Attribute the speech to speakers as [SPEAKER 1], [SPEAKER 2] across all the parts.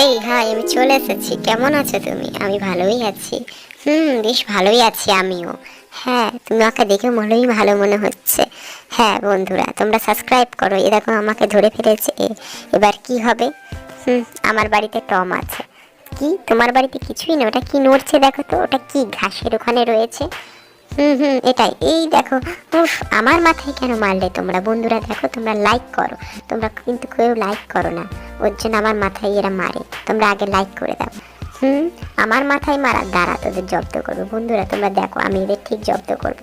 [SPEAKER 1] এই, হাই, আমি চলে এসেছি। কেমন আছো তুমি? আমি ভালোই আছি। হুম, বেশ ভালোই আছি আমিও। হ্যাঁ তুমি আমাকে দেখে মনেই ভালো মনে হচ্ছে। হ্যাঁ বন্ধুরা, তোমরা সাবস্ক্রাইব করো। এ দেখো, আমাকে ধরে ফেলেছে। এবার কি হবে? হুম, আমার বাড়িতে টম আছে। কি? তোমার বাড়িতে কিছুই না? ওটা কি নড়ছে দেখো তো? ওটা কি? ঘাসের ওখানে রয়েছে। হুম হুম, এটাই। এই দেখো, উফ, আমার মাথায় কেন মারলে তোমরা? বন্ধুরা, দেখো, তোমরা লাইক করো। তোমরা কিন্তু কেউ লাইক করো না। ওর জন্য আমার মাথায় এরা মারে। তোমরা আগে লাইক করে দাও। হুম, আমার মাথায় মারা, দাঁড়া, তোদের জব্দ করব। বন্ধুরা, তোমরা দেখো, আমি এদের ঠিক জব্দ করব।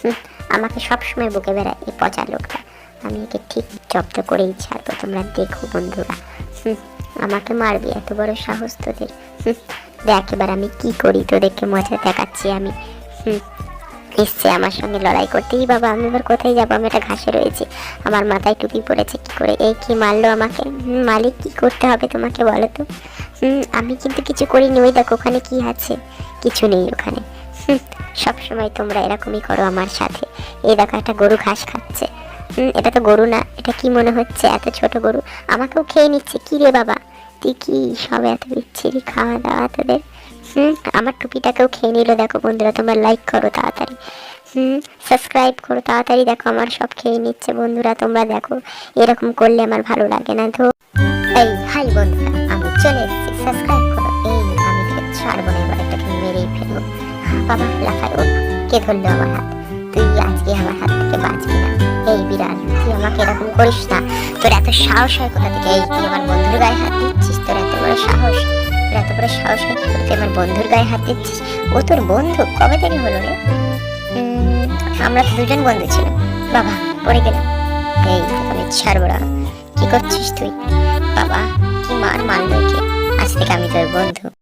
[SPEAKER 1] হুম, আমাকে সবসময় বুকে বেড়ায় এই পচা লোকটা। আমি একে ঠিক জব্দ করেই ছাড়বো, তোমরা দেখো, বন্ধুরা। হুম, আমাকে মারবি, এত বড় সাহস তোদের। হুম, দেখ, এবার আমি কি করি? তোদেরকে মজা দেখাচ্ছি আমি। হুম এসছে, আমার সঙ্গে লড়াই করতে। এই বাবা, আমি এবার কোথায় যাব? আমি একটা ঘাসে রয়েছি। আমার মাথায় টুপি পড়েছে, কি করে? এই কি মারলো আমাকে? মালিক, কি করতে হবে তোমাকে বলো তো? আমি কিন্তু কিছু করিনি। ওই দেখো, ওখানে কি আছে? কিছু নেই ওখানে। হুম সবসময় তোমরা এরকমই করো আমার সাথে। এই দেখো, একটা গরু ঘাস খাচ্ছে। এটা তো গরু না, এটা কি মনে হচ্ছে? এত ছোট গরু। আমাকেও খেয়ে নিচ্ছে। কি রে বাবা? তুই কি সব এত বিচ্ছিরি খাওয়া দাওয়া তোদের? হুম, আমার টুপিটাকেও খেয়ে নিল। দেখো বন্ধুরা, তোমরা লাইক করো তাড়াতাড়ি। হুম সাবস্ক্রাইব করো তাড়াতাড়ি। দেখো আমার সব খেয়ে নিচ্ছে বন্ধুরা, তোমরা দেখো এরকম করলে আমার ভালো লাগে না তো। এই, হাই বন্ধুরা, আমি চলে এসেছি। সাবস্ক্রাইব করো। এই, আমি ছাড়বো না, এবার এটাকে মেরেই ফেলব। বাবা, লাফায়। ও কে ধরলো আমার হাত? তুই আজকে আমার হাত থেকে বাঁচবি না? এই বিড়াল, তুই আমাকে এরকম করিস না। তোর এত সাহস হয় কোথা থেকে? এই, তুই আমার বন্ধুর গায়ে হাত দিচ্ছিস? তোর এত বড় সাহস। এত বড় সাহস হয় তুই আমার বন্ধুর গায়ে হাত দিচ্ছিস? ও তোর বন্ধু? কবে থেকে হলো রে? আমরা তো দুজন বন্ধু ছিলাম। বাবা, পড়ে গেলাম এই আমি ছাড়বো কি করছিস তুই? বাবা, কি মার মারলো কে আজ থেকে আমি তোর বন্ধু।